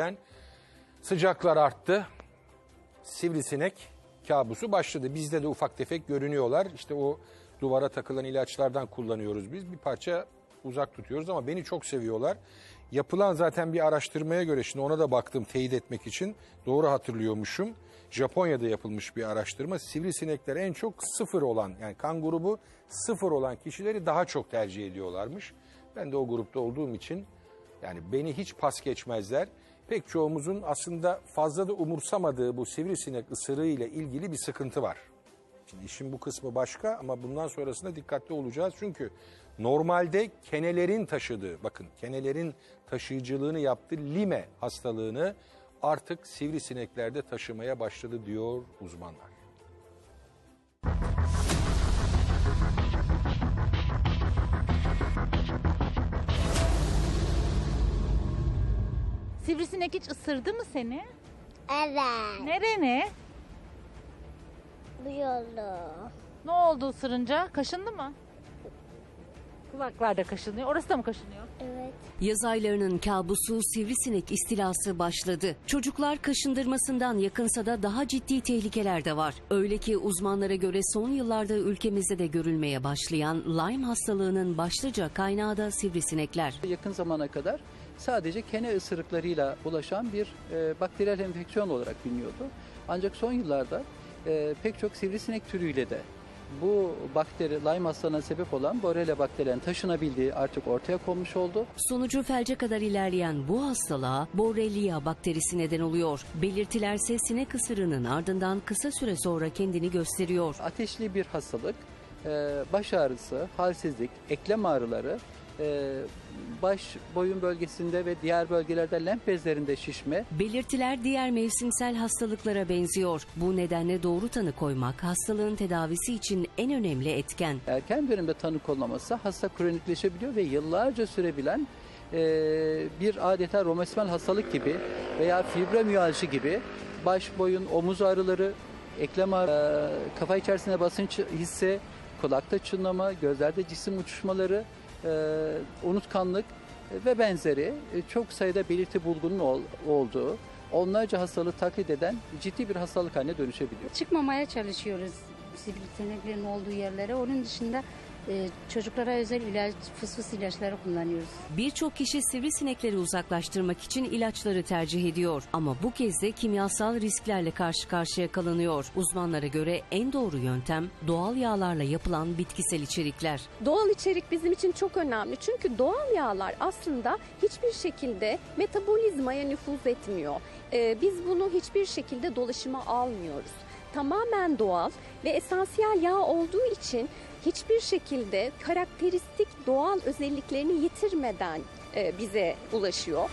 Yani Sıcaklar arttı. Sivrisinek kabusu başladı. Bizde de ufak tefek görünüyorlar. İşte o duvara takılan ilaçlardan kullanıyoruz biz. Bir parça uzak tutuyoruz ama beni çok seviyorlar. Yapılan zaten bir araştırmaya göre şimdi ona da baktım teyit etmek için. Doğru hatırlıyormuşum. Japonya'da yapılmış bir araştırma. Sivrisinekler en çok sıfır olan yani kan grubu sıfır olan kişileri daha çok tercih ediyorlarmış. Ben de o grupta olduğum için yani beni hiç pas geçmezler. Pek çoğumuzun aslında fazla da umursamadığı bu sivrisinek ısırığı ile ilgili bir sıkıntı var. Şimdi işin bu kısmı başka ama bundan sonrasında dikkatli olacağız. Çünkü normalde kenelerin taşıdığı, bakın kenelerin taşıyıcılığını yaptığı lime hastalığını artık sivrisineklerde taşımaya başladı diyor uzmanlar. Sivrisinek hiç ısırdı mı seni? Evet. Nerene? Bu yolu. Ne oldu ısırınca? Kaşındı mı? Kulaklarda kaşınıyor. Orası da mı kaşınıyor? Evet. Yaz aylarının kabusu sivrisinek istilası başladı. Çocuklar kaşındırmasından yakınsa da daha ciddi tehlikeler de var. Öyle ki uzmanlara göre son yıllarda ülkemizde de görülmeye başlayan Lyme hastalığının başlıca kaynağı da sivrisinekler. yakın zamana kadar sadece kene ısırıklarıyla ulaşan bir e, bakteriyel enfeksiyon olarak biliniyordu. Ancak son yıllarda e, pek çok sivrisinek türüyle de bu bakteri Lyme hastalığına sebep olan Borrelia bakterinin taşınabildiği artık ortaya konmuş oldu. Sonucu felce kadar ilerleyen bu hastalığa Borrelia bakterisi neden oluyor. Belirtilerse sinek ısırığının ardından kısa süre sonra kendini gösteriyor. Ateşli bir hastalık, e, baş ağrısı, halsizlik, eklem ağrıları, e, baş boyun bölgesinde ve diğer bölgelerde lenf bezlerinde şişme, Belirtiler diğer mevsimsel hastalıklara benziyor. Bu nedenle doğru tanı koymak hastalığın tedavisi için en önemli etken. erken dönemde tanı konulması hasta kronikleşebiliyor ve yıllarca sürebilen e, bir adeta romatizmal hastalık gibi veya fibromiyalji gibi baş, boyun, omuz ağrıları, eklem ağrı, e, kafa içerisinde basınç hissi, kulakta çınlama, gözlerde cisim uçuşmaları, unutkanlık ve benzeri e, çok sayıda belirti bulgunun ol- olduğu, onlarca hastalığı taklit eden ciddi bir hastalık haline dönüşebiliyor. çıkmamaya çalışıyoruz sivrisineklerin olduğu yerlere. Onun dışında e, çocuklara özel ilaç, fıs fıs ilaçları kullanıyoruz. Birçok kişi sivrisinekleri uzaklaştırmak için ilaçları tercih ediyor. Ama bu kez de kimyasal risklerle karşı karşıya kalınıyor. Uzmanlara göre en doğru yöntem doğal yağlarla yapılan bitkisel içerikler. Doğal içerik bizim için çok önemli. Çünkü doğal yağlar aslında hiçbir şekilde metabolizmaya nüfuz etmiyor. Ee, biz bunu hiçbir şekilde dolaşıma almıyoruz. Tamamen doğal ve esansiyel yağ olduğu için hiçbir şekilde karakteristik doğal özelliklerini yitirmeden e, bize ulaşıyor.